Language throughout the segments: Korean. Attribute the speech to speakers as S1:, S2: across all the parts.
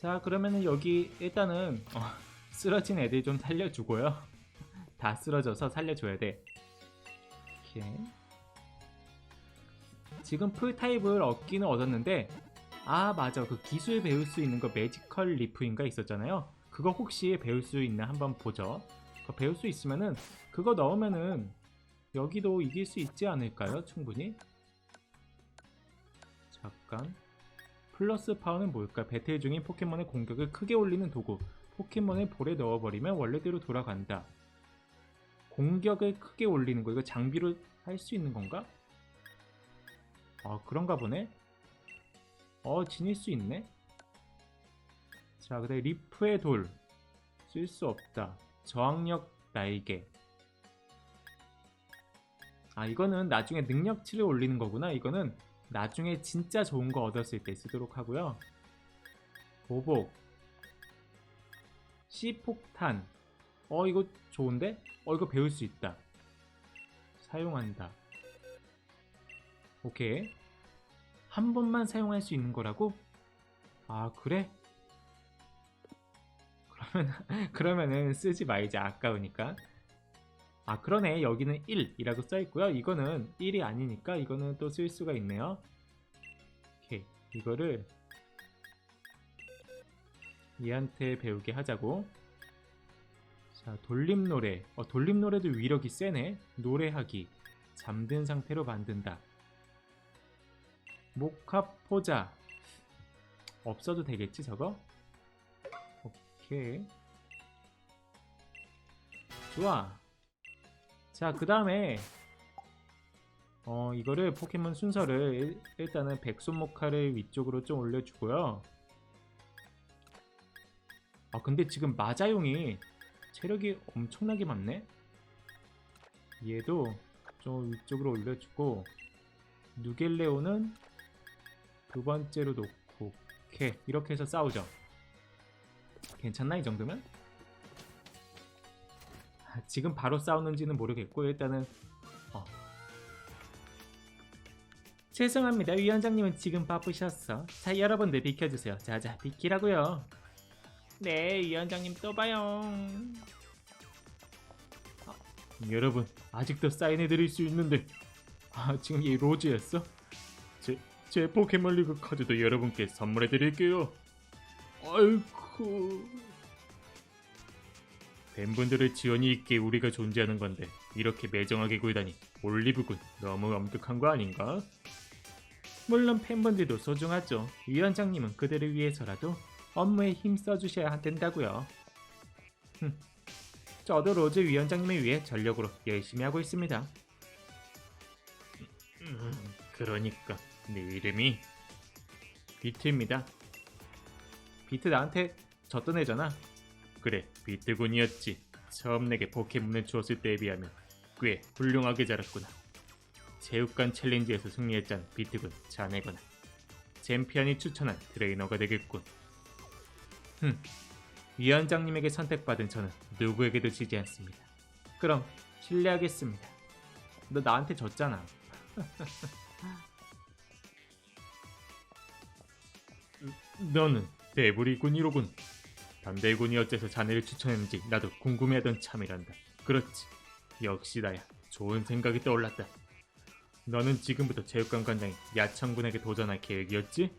S1: 자 그러면은 여기 일단은 어, 쓰러진 애들 좀 살려주고요. 다 쓰러져서 살려줘야 돼. 오케이 지금 풀타입을 얻기는 얻었는데 아 맞아. 그 기술 배울 수 있는 거 매지컬 리프인가 있었잖아요. 그거 혹시 배울 수 있나 한번 보죠. 그거 배울 수 있으면은 그거 넣으면은 여기도 이길 수 있지 않을까요? 충분히? 잠깐 플러스 파워는 뭘까? 배틀 중인 포켓몬의 공격을 크게 올리는 도구. 포켓몬을 볼에 넣어버리면 원래대로 돌아간다. 공격을 크게 올리는 거 이거 장비로 할 수 있는 건가? 아 그런가 보네. 어 지닐 수 있네. 자 그다음 리프의 돌 쓸 수 없다. 저항력 날개. 아 이거는 나중에 능력치를 올리는 거구나. 이거는 나중에 진짜 좋은 거 얻었을 때 쓰도록 하고요. 보복, C폭탄. 어 이거 좋은데? 어 이거 배울 수 있다. 사용한다. 오케이. 한 번만 사용할 수 있는 거라고? 아 그래? 그러면 그러면은 쓰지 말자 아까우니까. 아 그러네. 여기는 1이라고 써있고요. 이거는 1이 아니니까 이거는 또 쓸 수가 있네요. 오케이. 이거를 얘한테 배우게 하자고. 자 돌림노래. 어 돌림노래도 위력이 세네. 노래하기. 잠든 상태로 만든다. 목합포자. 없어도 되겠지 저거? 오케이. 좋아 자, 그 다음에 어, 이거를 포켓몬 순서를 일, 일단은 백손모카를 위쪽으로 좀 올려주고요. 아, 근데 지금 마자용이 체력이 엄청나게 많네? 얘도 좀 위쪽으로 올려주고 누겔레오는 두 번째로 놓고 오케이 이렇게 해서 싸우죠. 괜찮나 이 정도면? 지금 바로 싸우는지는 모르겠고 일단은 어. 죄송합니다. 위원장님은 지금 바쁘셨어 자 여러분들 비켜주세요. 자자 비키라고요. 네 위원장님 또 봐요. 아, 여러분 아직도 사인해드릴 수 있는데. 아 지금 얘 로즈였어? 제, 제 포켓몬 리그 카드도 여러분께 선물해드릴게요. 아이쿠 팬분들의 지원이 있게 우리가 존재하는 건데 이렇게 매정하게 굴다니 올리브군 너무 엄격한 거 아닌가? 물론 팬분들도 소중하죠. 위원장님은 그들을 위해서라도 업무에 힘 써주셔야 된다고요. 흠, 저도 로즈 위원장님을 위해 전력으로 열심히 하고 있습니다. 음, 그러니까 내 이름이 비트입니다. 비트 나한테 졌던 애잖아. 그래, 비트군이었지. 처음 내게 포켓몬을 주었을 때에 비하면 꽤 훌륭하게 자랐구나. 체육관 챌린지에서 승리했던 비트군 자네구나. 챔피언이 추천한 트레이너가 되겠군. 흠, 위원장님에게 선택받은 저는 누구에게도 지지 않습니다. 그럼 실례하겠습니다. 너 나한테 졌잖아. 너는 대부리 군이로군. 담대군이 어째서 자네를 추천했는지 나도 궁금해하던 참이란다. 그렇지. 역시 나야. 좋은 생각이 떠올랐다. 너는 지금부터 체육관 관장인 야청군에게 도전할 계획이었지?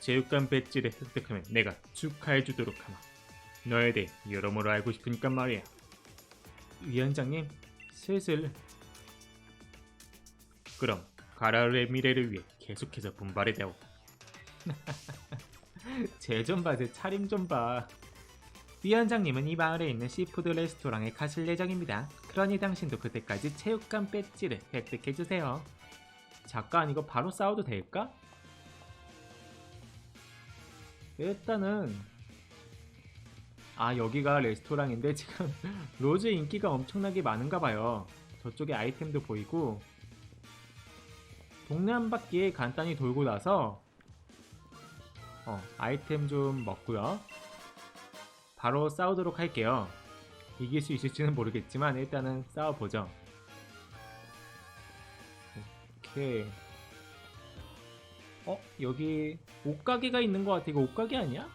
S1: 체육관 배지를 획득하면 내가 축하해주도록 하마. 너에 대해 여러모로 알고 싶으니까 말이야. 위원장님, 슬슬... 그럼 가라르의 미래를 위해 계속해서 분발해다오. 쟤좀 봐, 쟤 차림 좀 봐. 위원장님은 이 마을에 있는 시푸드 레스토랑에 가실 예정입니다. 그러니 당신도 그때까지 체육관 배지를 획득해주세요. 잠깐 이거 바로 싸워도 될까? 일단은 아 여기가 레스토랑인데 지금 로즈 인기가 엄청나게 많은가 봐요. 저쪽에 아이템도 보이고 동네 한 바퀴 간단히 돌고 나서 어, 아이템 좀 먹고요. 바로 싸우도록 할게요. 이길 수 있을지는 모르겠지만 일단은 싸워보죠. 오케이. 어? 여기 옷가게가 있는 것 같아. 이거 옷가게 아니야?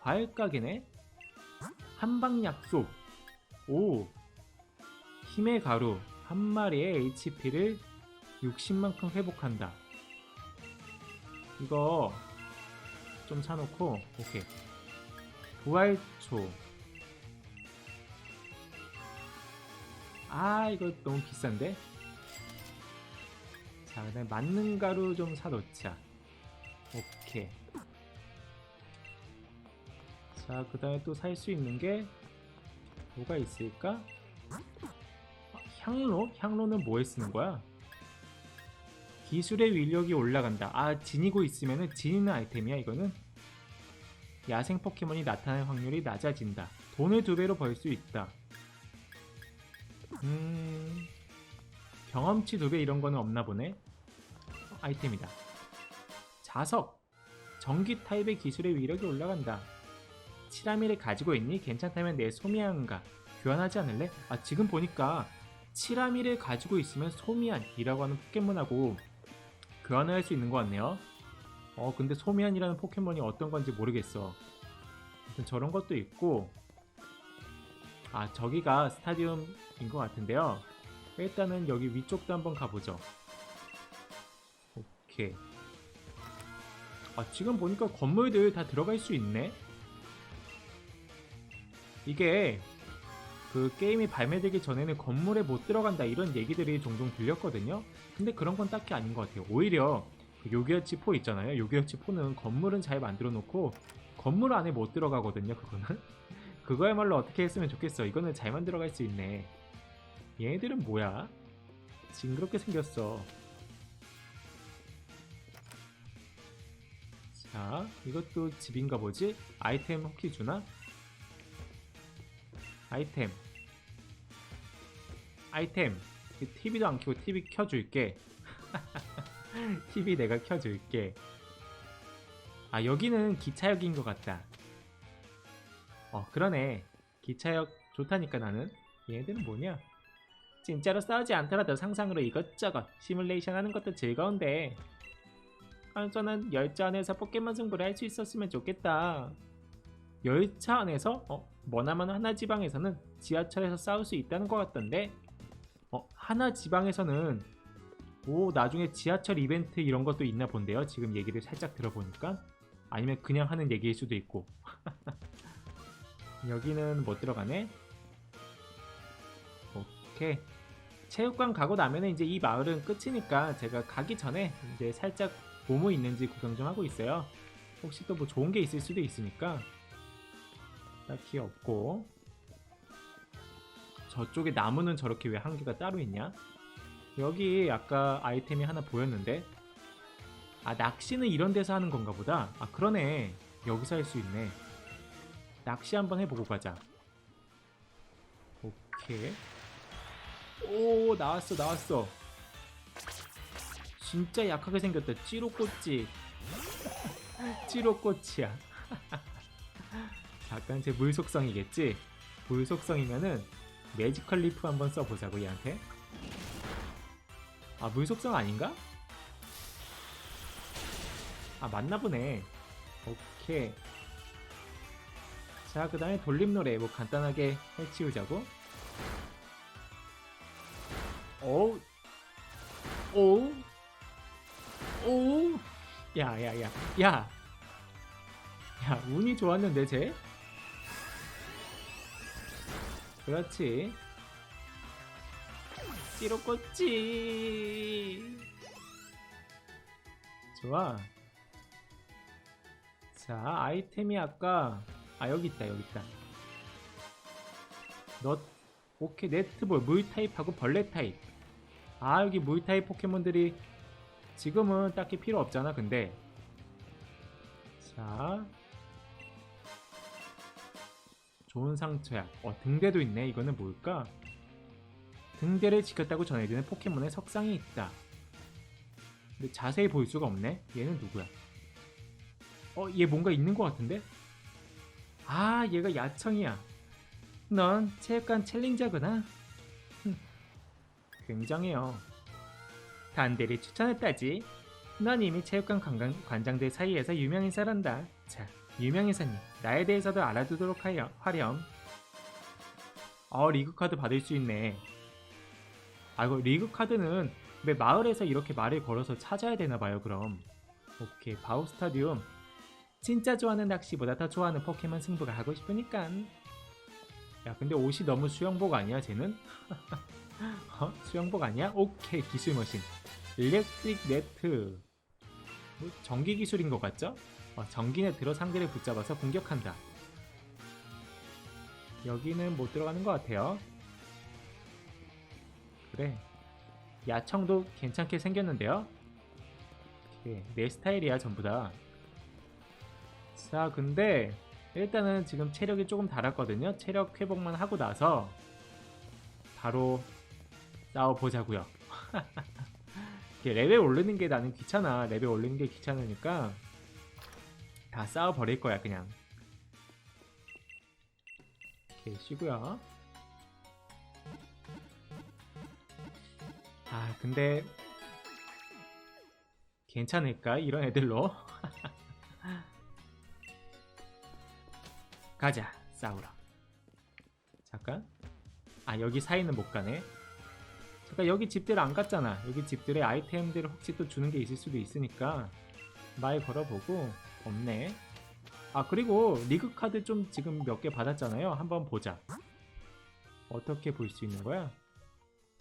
S1: 과일 가게네? 한방 약속. 오. 힘의 가루. 한 마리의 HP를 60만큼 회복한다. 이거 좀 사놓고, 오케이. 부활초. 아, 이거 너무 비싼데? 자, 그다음에 맞는 가루 좀 사놓자. 오케이. 자, 그 다음에 또 살 수 있는 게 뭐가 있을까? 어, 향로? 향로는 뭐에 쓰는 거야? 기술의 위력이 올라간다. 아, 지니고 있으면은 지니는 아이템이야, 이거는? 야생 포켓몬이 나타날 확률이 낮아진다. 돈을 두 배로 벌 수 있다. 음, 경험치 두 배 이런 거는 없나 보네. 어, 아이템이다. 자석. 전기 타입의 기술의 위력이 올라간다. 치라미를 가지고 있니? 괜찮다면 내 소미안과 교환하지 않을래? 아 지금 보니까 치라미를 가지고 있으면 소미안이라고 하는 포켓몬하고 교환을 할 수 있는 것 같네요. 어 근데 소미안이라는 포켓몬이 어떤 건지 모르겠어. 아무튼 저런 것도 있고 아 저기가 스타디움인 것 같은데요. 일단은 여기 위쪽도 한번 가보죠. 오케이. 아 지금 보니까 건물들 다 들어갈 수 있네. 이게 그 게임이 발매되기 전에는 건물에 못 들어간다 이런 얘기들이 종종 들렸거든요. 근데 그런 건 딱히 아닌 것 같아요. 오히려 그 요기어치 4 있잖아요. 요기어치 4는 건물은 잘 만들어 놓고 건물 안에 못 들어가거든요. 그거는 그거야말로 어떻게 했으면 좋겠어. 이거는 잘 만들어 갈 수 있네. 얘네들은 뭐야? 징그럽게 생겼어. 자, 이것도 집인가 보지? 아이템 혹시 주나? 아이템 아이템 TV도 안 켜고 TV 켜줄게 TV 내가 켜줄게. 아 여기는 기차역인 것 같다. 어 그러네. 기차역 좋다니까 나는. 얘네들은 뭐냐? 진짜로 싸우지 않더라도 상상으로 이것저것 시뮬레이션 하는 것도 즐거운데. 아, 저는 열차 안에서 포켓몬 승부를 할 수 있었으면 좋겠다. 열차 안에서? 어 머나먼 하나 지방에서는 지하철에서 싸울 수 있다는 것 같던데? 어 하나 지방에서는 오 나중에 지하철 이벤트 이런 것도 있나 본데요. 지금 얘기를 살짝 들어보니까. 아니면 그냥 하는 얘기일 수도 있고. 여기는 못 들어가네. 오케이. 체육관 가고 나면은 이제 이 마을은 끝이니까 제가 가기 전에 이제 살짝 뭐뭐 있는지 구경 좀 하고 있어요. 혹시 또 뭐 좋은 게 있을 수도 있으니까. 딱히 없고. 저쪽에 나무는 저렇게 왜 한 개가 따로 있냐? 여기 아까 아이템이 하나 보였는데 아 낚시는 이런 데서 하는 건가 보다? 아 그러네. 여기서 할 수 있네. 낚시 한번 해보고 가자. 오케이. 오 나왔어 나왔어. 진짜 약하게 생겼다. 찌로꼬치 찌로꼬치야. 약간 제 물속성이겠지? 물속성이면은 매지컬 리프 한번 써보자고 얘한테 아 물속성 아닌가? 아 맞나보네. 오케이. 자 그 다음에 돌림노래 뭐 간단하게 해치우자고. 오우. 오우. 오우. 야야야. 야. 야, 운이 좋았는데, 쟤? 그렇지. 찌로꼬치. 좋아. 자, 아이템이 아까, 아, 여기 있다, 여기 있다. 너, 오케이, 네트볼, 물 타입하고 벌레 타입. 아, 여기 물 타입 포켓몬들이 지금은 딱히 필요 없잖아, 근데. 자, 좋은 상처야. 어, 등대도 있네. 이거는 뭘까? 등대를 지켰다고 전해지는 포켓몬의 석상이 있다. 근데 자세히 볼 수가 없네. 얘는 누구야? 어, 얘 뭔가 있는 것 같은데? 아, 얘가 야청이야. 넌 체육관 챌린저구나. 흠, 굉장해요. 단대를 추천했다지. 넌 이미 체육관 관장, 관장들 사이에서 유명인사란다. 자, 유명인사님, 나에 대해서도 알아두도록 하렴. 하렴. 어, 리그 카드 받을 수 있네. 아, 이거 리그 카드는 왜 마을에서 이렇게 말을 걸어서 찾아야 되나 봐요, 그럼. 오케이, 바우 스타디움. 진짜 좋아하는 낚시보다 더 좋아하는 포켓몬 승부가 하고 싶으니까. 야, 근데 옷이 너무 수영복 아니야, 쟤는? 어? 수영복 아니야? 오케이, 기술 머신. 일렉트릭 네트. 뭐, 전기 기술인 것 같죠? 어, 전기 네트로 상대를 붙잡아서 공격한다. 여기는 못 들어가는 것 같아요. 그래. 야청도 괜찮게 생겼는데요? 오케이, 내 스타일이야, 전부 다. 자, 근데 일단은 지금 체력이 조금 달았거든요. 체력 회복만 하고 나서 바로 싸워보자고요. 이게 레벨 오르는 게 나는 귀찮아. 레벨 오르는 게 귀찮으니까 다 싸워버릴 거야, 그냥. 오케이, 쉬고요. 근데 괜찮을까? 이런 애들로. 가자, 싸우러. 잠깐. 아, 여기 사이는 못 가네. 잠깐, 여기 집들 안 갔잖아. 여기 집들의 아이템들을 혹시 또 주는 게 있을 수도 있으니까 말 걸어보고 없네. 아, 그리고 리그 카드 좀 지금 몇 개 받았잖아요. 한번 보자. 어떻게 볼 수 있는 거야?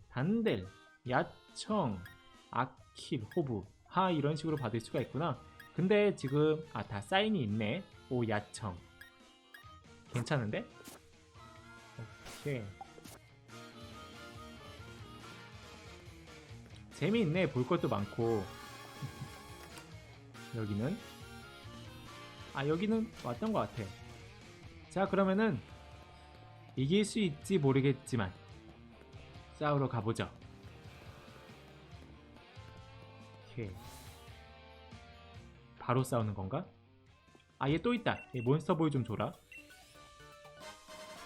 S1: 단델, 야청, 아킬, 호부, 하 이런 식으로 받을 수가 있구나. 근데 지금 아 다 사인이 있네. 오 야청. 괜찮은데? 오케이. 재미있네. 볼 것도 많고. 여기는 아 여기는 왔던 것 같아. 자 그러면은 이길 수 있지 모르겠지만 싸우러 가보죠. 오케이. 바로 싸우는 건가? 아 얘 또 있다. 얘 몬스터볼 좀 줘라.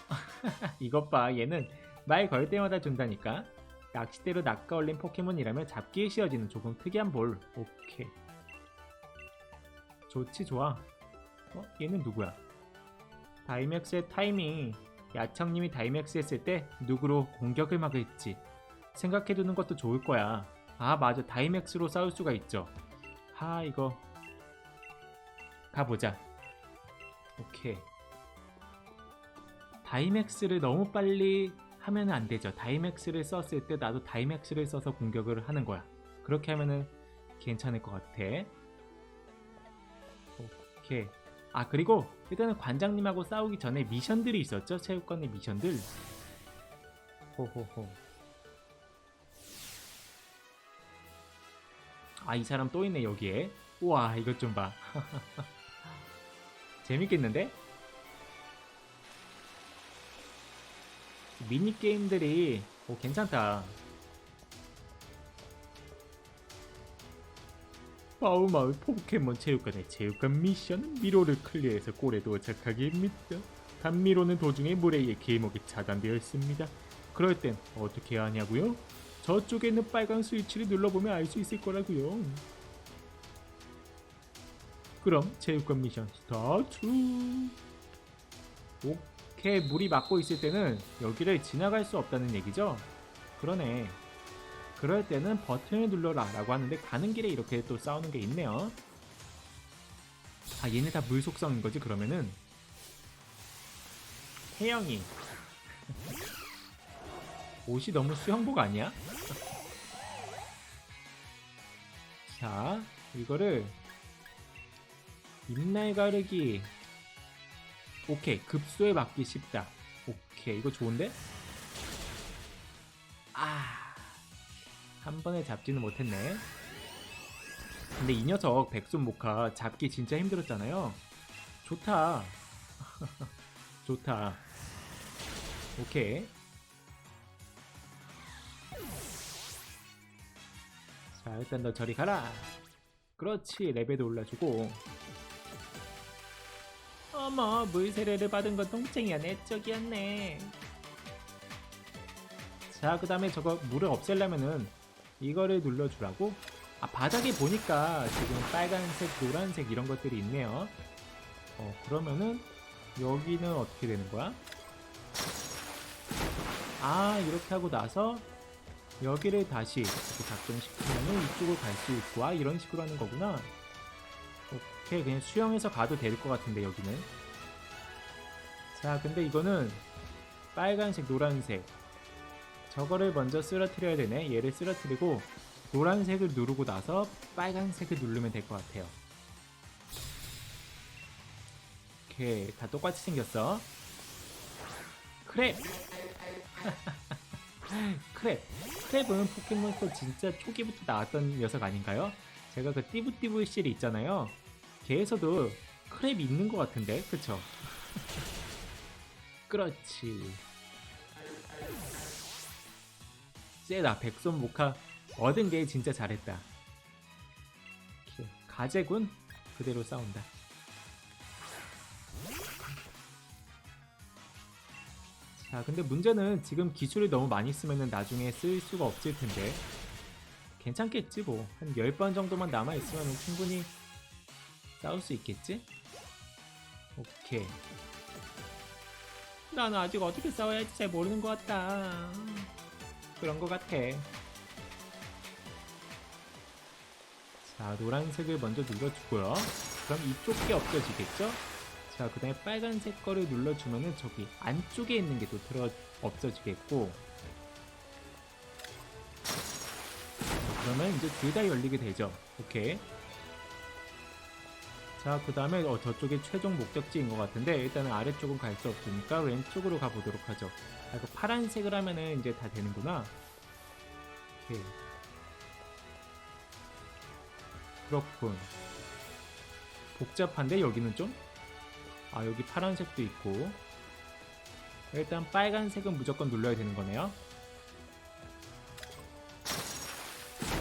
S1: 이것 봐 얘는 말 걸 때마다 준다니까. 낚싯대로 낚아 올린 포켓몬이라면 잡기에 씌워지는 조금 특이한 볼. 오케이. 좋지 좋아. 어? 얘는 누구야? 다이맥스의 타이밍. 야청님이 다이맥스 했을 때 누구로 공격을 막을지 생각해두는 것도 좋을 거야. 아 맞아 다이맥스로 싸울 수가 있죠. 아 이거 가보자. 오케이. 다이맥스를 너무 빨리 하면 안 되죠. 다이맥스를 썼을 때 나도 다이맥스를 써서 공격을 하는 거야. 그렇게 하면은 괜찮을 것 같아. 오케이. 아 그리고 일단은 관장님하고 싸우기 전에 미션들이 있었죠. 체육관의 미션들. 호호호. 아 이 사람 또 있네 여기에. 우와 이것 좀 봐. 재밌겠는데? 미니 게임들이 오 괜찮다. 바우마을 포켓몬 체육관의 체육관 미션 미로를 클리어해서 골에 도착하기입니다. 단미로는 도중에 물에 의해 길목이 차단되어 있습니다. 그럴 땐 어떻게 하냐고요? 저쪽에 있는 빨간 스위치를 눌러보면 알 수 있을 거라고요. 그럼 체육관 미션 스타트. 오케이 물이 막고 있을 때는 여기를 지나갈 수 없다는 얘기죠? 그러네. 그럴 때는 버튼을 눌러라 라고 하는데 가는 길에 이렇게 또 싸우는 게 있네요 아 얘네 다 물속성인 거지 그러면은 태영이 옷이 너무 수영복 아니야? 자 이거를 입날 가르기 오케이 급소에 맞기 쉽다 오케이 이거 좋은데? 아 한 번에 잡지는 못했네. 근데 이 녀석 백손 모카 잡기 진짜 힘들었잖아요. 좋다. 좋다. 오케이. 자, 일단 너 저리 가라. 그렇지, 레벨도 올라주고. 어머, 물세례를 받은 건 똥쟁이야, 내 쪽이었네. 자, 그 다음에 저거 물을 없애려면은 이거를 눌러주라고? 아 바닥에 보니까 지금 빨간색, 노란색 이런 것들이 있네요. 어, 그러면은 여기는 어떻게 되는 거야? 아, 이렇게 하고 나서 여기를 다시 이렇게 작동시키면은 이쪽으로 갈 수 있고, 아, 이런 식으로 하는 거구나. 오케이, 그냥 수영해서 가도 될 것 같은데, 여기는. 자, 근데 이거는 빨간색, 노란색. 저거를 먼저 쓰러뜨려야 되네. 얘를 쓰러뜨리고, 노란색을 누르고 나서 빨간색을 누르면 될 것 같아요. 오케이 다 똑같이 생겼어 크랩 크랩 크랩은 포켓몬스터 진짜 초기부터 나왔던 녀석 아닌가요? 제가 그 띠부띠부 실 있잖아요 걔에서도 크랩 있는 것 같은데 그쵸? 그렇지 쎄다 백손 모카 얻은 게 진짜 잘했다 오케이. 가재군 그대로 싸운다 자, 근데 문제는 지금 기술을 너무 많이 쓰면은 나중에 쓸 수가 없을 텐데. 괜찮겠지, 뭐. 한 10번 정도만 남아있으면 충분히 싸울 수 있겠지? 오케이. 나는 아직 어떻게 싸워야 할지 잘 모르는 것 같다. 그런 것 같아. 자, 노란색을 먼저 눌러주고요. 그럼 이쪽 게 없어지겠죠? 자, 그 다음에 빨간색 거를 눌러주면은 저기 안쪽에 있는 게 또 들어 없어지겠고. 자, 그러면 이제 둘 다 열리게 되죠. 오케이. 자, 그 다음에 어, 저쪽이 최종 목적지인 것 같은데 일단은 아래쪽은 갈 수 없으니까 왼쪽으로 가보도록 하죠. 아, 이거 파란색을 하면은 이제 다 되는구나. 오케이. 그렇군. 복잡한데 여기는 좀? 아 여기 파란색도 있고. 일단 빨간색은 무조건 눌러야 되는 거네요.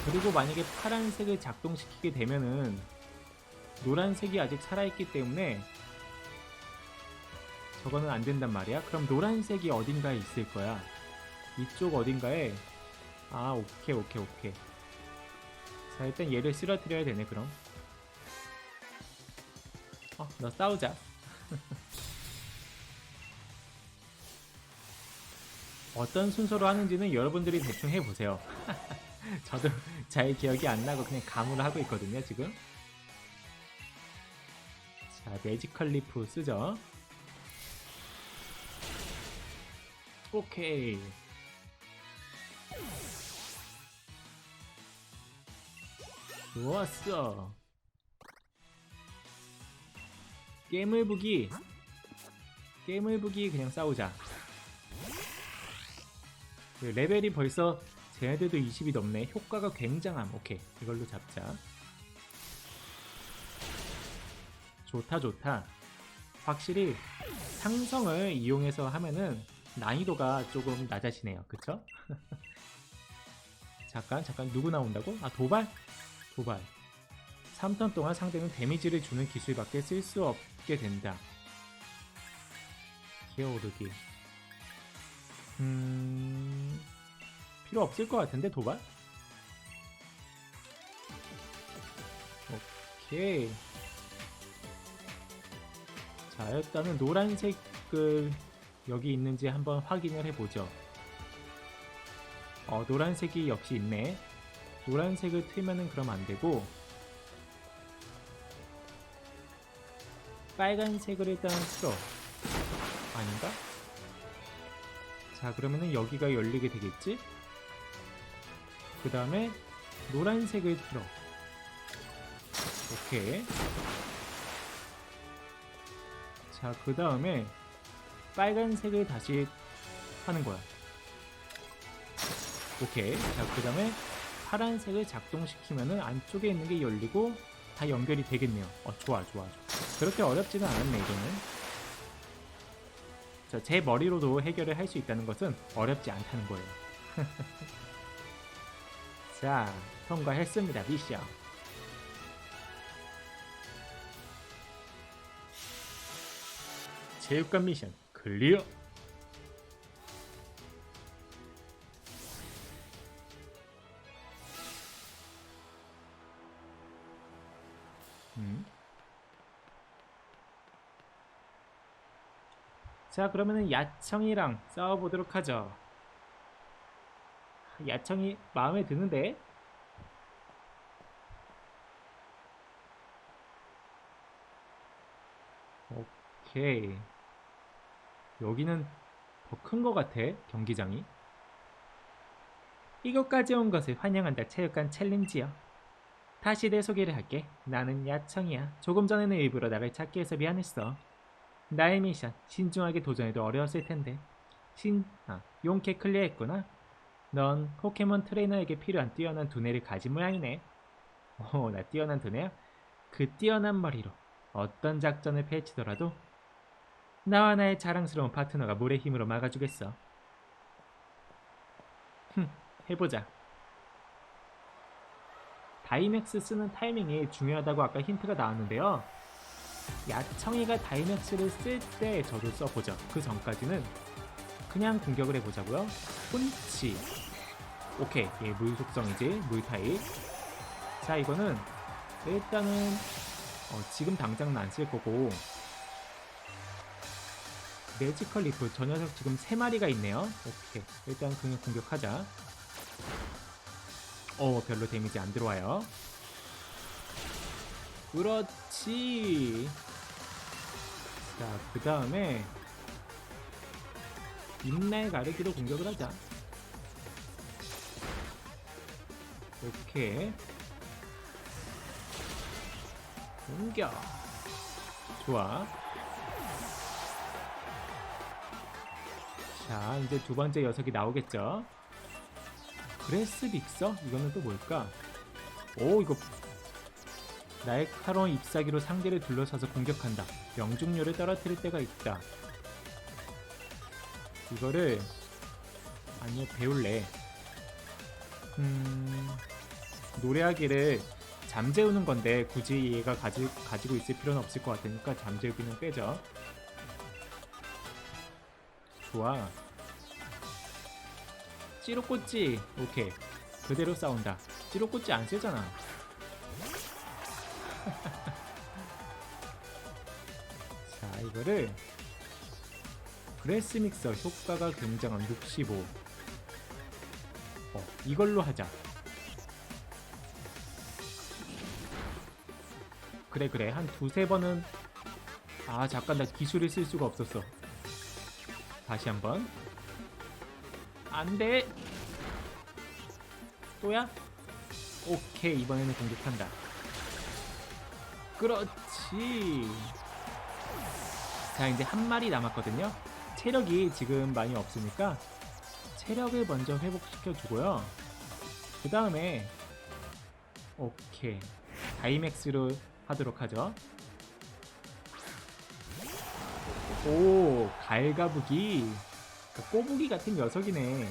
S1: 그리고 만약에 파란색을 작동시키게 되면은 노란색이 아직 살아있기 때문에 저거는 안 된단 말이야. 그럼 노란색이 어딘가에 있을 거야. 이쪽 어딘가에. 아 오케이 오케이 오케이. 자 일단 얘를 쓰러뜨려야 되네 그럼. 어너 싸우자 어떤 순서로 하는지는 여러분들이 대충 해보세요. 저도 잘 기억이 안 나고 그냥 감으로 하고 있거든요, 지금. 자, 매지컬 리프 쓰죠. 오케이. 좋았어. 게임을 보기 게임을 보기 그냥 싸우자 그 레벨이 벌써 쟤네들도 20이 넘네 효과가 굉장함 오케이 이걸로 잡자 좋다 좋다 확실히 상성을 이용해서 하면은 난이도가 조금 낮아지네요 그쵸? 잠깐 잠깐 누구 나온다고? 아 도발? 도발 3턴 동안 상대는 데미지를 주는 기술밖에 쓸 수 없게 된다. 기어오르기. 음... 필요 없을 것 같은데 도발? 오케이. 자, 일단은 노란색을 여기 있는지 한번 확인을 해보죠. 어, 노란색이 역시 있네. 노란색을 틀면은 그럼 안 되고, 빨간색을 일단 틀어 아닌가? 자 그러면은 여기가 열리게 되겠지? 그 다음에 노란색을 틀어. 오케이. 자 그 다음에 빨간색을 다시 하는 거야. 오케이. 자 그 다음에 파란색을 작동시키면은 안쪽에 있는 게 열리고 다 연결이 되겠네요. 어 좋아 좋아 좋아. 그렇게 어렵지는 않았네 이거는 자, 제 머리로도 해결을 할 수 있다는 것은 어렵지 않다는 거예요. 자 통과했습니다 미션. 체육관 미션 클리어 자 그러면은 야청이랑 싸워보도록 하죠. 야청이 마음에 드는데? 오케이. 여기는 더 큰 것 같아 경기장이. 이곳까지 온 것을 환영한다 체육관 챌린지요. 다시 내 소개를 할게. 나는 야청이야. 조금 전에는 일부러 나를 찾기 위해서 미안했어 나의 미션 신중하게 도전해도 어려웠을 텐데 신... 아 용케 클리어했구나 넌 포켓몬 트레이너에게 필요한 뛰어난 두뇌를 가진 모양이네 오 나 뛰어난 두뇌야? 그 뛰어난 머리로 어떤 작전을 펼치더라도 나와 나의 자랑스러운 파트너가 물의 힘으로 막아주겠어. 흠, 해보자. 다이맥스 쓰는 타이밍이 중요하다고 아까 힌트가 나왔는데요. 야청이가 다이맥스를 쓸 때 저도 써보죠. 그 전까지는 그냥 공격을 해보자고요. 폰치. 오케이, 얘물 속성이지, 물 타입. 자, 이거는 일단은 어, 지금 당장은 안 쓸 거고 매지컬 리프 저 녀석 지금 3마리가 있네요 오케이 일단 그냥 공격하자 어 별로 데미지 안 들어와요 그렇지. 자 그 다음에 인날 가르기로 공격을 하자. 오케이. 공격. 좋아. 자 이제 두 번째 녀석이 나오겠죠. 그레스 빅서? 이거는 또 뭘까? 오 이거 날카로운 잎사귀로 상대를 둘러싸서 공격한다 명중률을 떨어뜨릴 때가 있다 이거를 아니요 배울래 음 노래하기를 잠재우는 건데 굳이 얘가 가지, 가지고 있을 필요는 없을 것 같으니까 잠재우기는 빼죠. 좋아. 찌로꼬찌. 오케이. 그대로 싸운다. 찌로꼬찌 안 쓰잖아. 자, 이거를 그레스 믹서 효과가 굉장한 65. 어, 이걸로 하자. 그래 그래 한 두세 번은 아 잠깐 나 기술을 쓸 수가 없었어 다시 한번 안돼 또야? 오케이 이번에는 공격한다 그렇지 자 이제 한 마리 남았거든요 체력이 지금 많이 없으니까 체력을 먼저 회복시켜 주고요 그 다음에 오케이 다이맥스로 하도록 하죠. 오, 갈가부기. 그러니까 꼬부기 같은 녀석이네.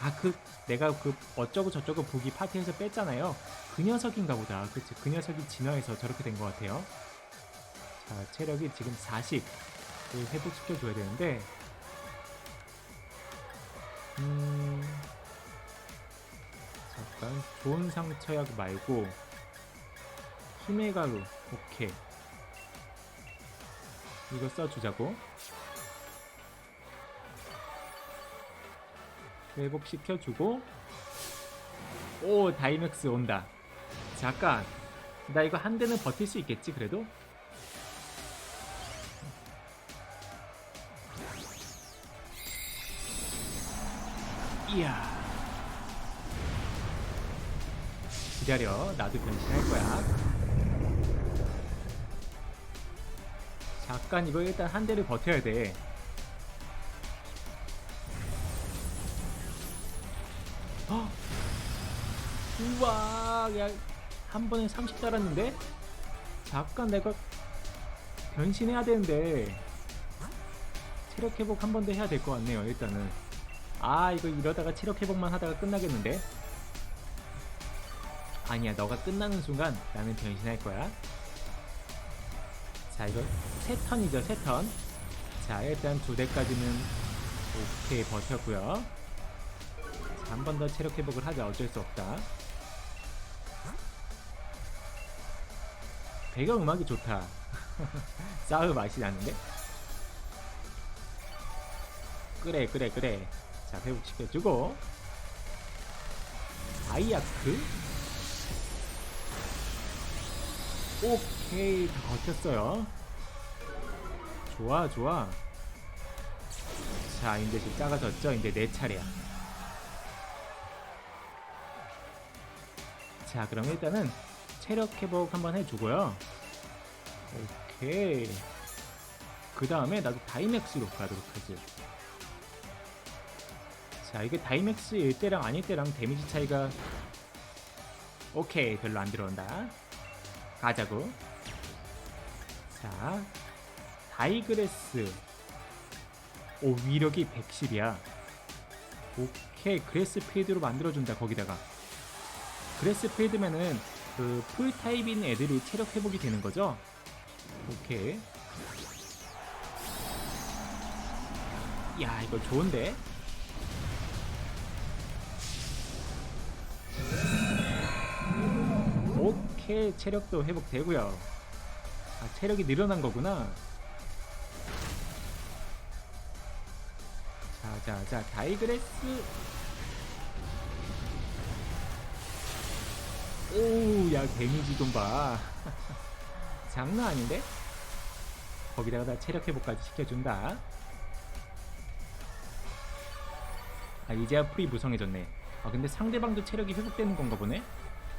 S1: 아, 그, 내가 그 어쩌고 저쩌고 부기 파티에서 뺐잖아요. 그 녀석인가 보다. 그치. 그 녀석이 진화해서 저렇게 된 것 같아요. 자, 체력이 지금 40. 을 회복시켜 줘야 되는데, 음, 잠깐, 좋은 상처약 말고, 힘의 가루 오케이 이거 써주자고 회복시켜주고. 오 다이맥스 온다. 잠깐. 나 이거 한 대는 버틸 수 있겠지 그래도? 이야. 기다려. 나도 변신할 거야. 잠깐 이거 일단 한 대를 버텨야 돼. 어? 우와, 야, 한 번에 30 달았는데? 잠깐 내가 변신해야 되는데 체력 회복 한 번 더 해야 될 것 같네요. 일단은 아 이거 이러다가 체력 회복만 하다가 끝나겠는데? 아니야, 너가 끝나는 순간 나는 변신할 거야. 자 이거 세 턴이죠 세턴자 일단 두 대까지는 오케이 버텼고요 한 번 더 체력 회복을 하자. 어쩔 수 없다. 배경 음악이 좋다. 싸울 맛이 나는데? 그래 그래 그래. 자 회복시켜주고. 아이아크. 오케이 다 버텼어요. 좋아 좋아. 자 이제 좀 작아졌죠? 이제 내 차례야 자 그럼 일단은 체력 회복 한번 해주고요. 오케이. 그 다음에 나도 다이맥스로 가도록 하지. 자 이게 다이맥스일 때랑 아닐 때랑 데미지 차이가 오케이 별로 안 들어온다. 가자고. 자 다이그레스. 오 위력이 110이야. 오케이 그레스 필드로 만들어준다 거기다가 그레스 필드면은 그 풀타입인 애들이 체력 회복이 되는 거죠? 오케이. 야 이거 좋은데? 오케이 체력도 회복되고요. 아 체력이 늘어난 거구나. 자자자 다이그레스 오야 데미지 좀 봐. 장난 아닌데? 거기다가 다 체력 회복까지 시켜준다. 아 이제야 풀이 무성해졌네. 아 근데 상대방도 체력이 회복되는 건가 보네?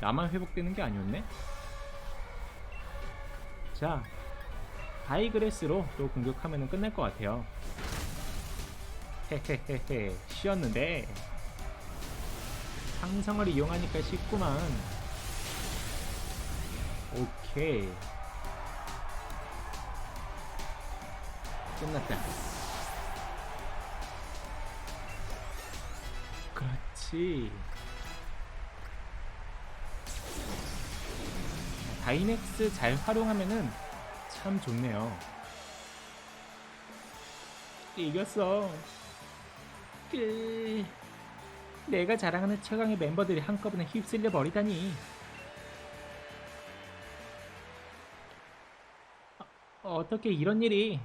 S1: 나만 회복되는 게 아니었네? 자 다이그레스로 또 공격하면 끝날 것 같아요. 헤헤헤헤 쉬었는데. 상성을 이용하니까 쉽구만 오케이. 끝났다. 그렇지. 다이넥스 잘 활용하면은 참 좋네요. 이겼어. 그... 내가 자랑하는 최강의 멤버들이 한꺼번에 휩쓸려 버리다니 어, 어떻게 이런 일이?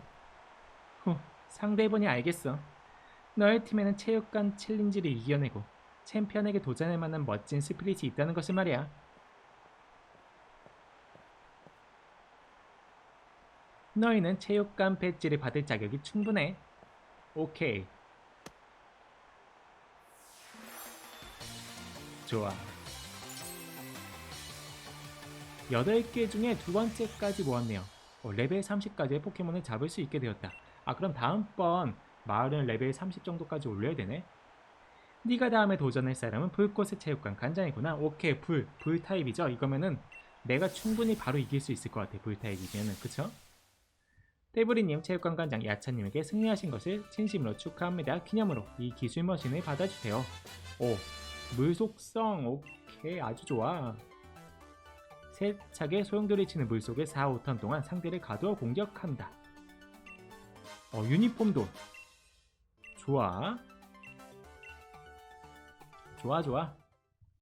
S1: 후, 상대해보니 알겠어. 너의 팀에는 체육관 챌린지를 이겨내고 챔피언에게 도전할 만한 멋진 스피릿이 있다는 것을 말이야. 너희는 체육관 배지를 받을 자격이 충분해. 오케이. 좋아. 8개 중에 두 번째까지 모았네요. 어, 레벨 30까지의 포켓몬을 잡을 수 있게 되었다. 아 그럼 다음번 마을은 레벨 30 정도까지 올려야 되네? 네가 다음에 도전할 사람은 불꽃의 체육관 간장이구나. 오케이 불, 불 타입이죠. 이거면은 내가 충분히 바로 이길 수 있을 것 같아 불 타입이면은. 그쵸? 떼부리님 체육관 관장 야차님에게 승리하신 것을 진심으로 축하합니다. 기념으로 이 기술 머신을 받아주세요. 오 물속성. 오케이 아주 좋아 세차게 소용돌이 치는 물속에 4, 5턴 동안 상대를 가두어 공격한다. 어 유니폼도. 좋아. 좋아 좋아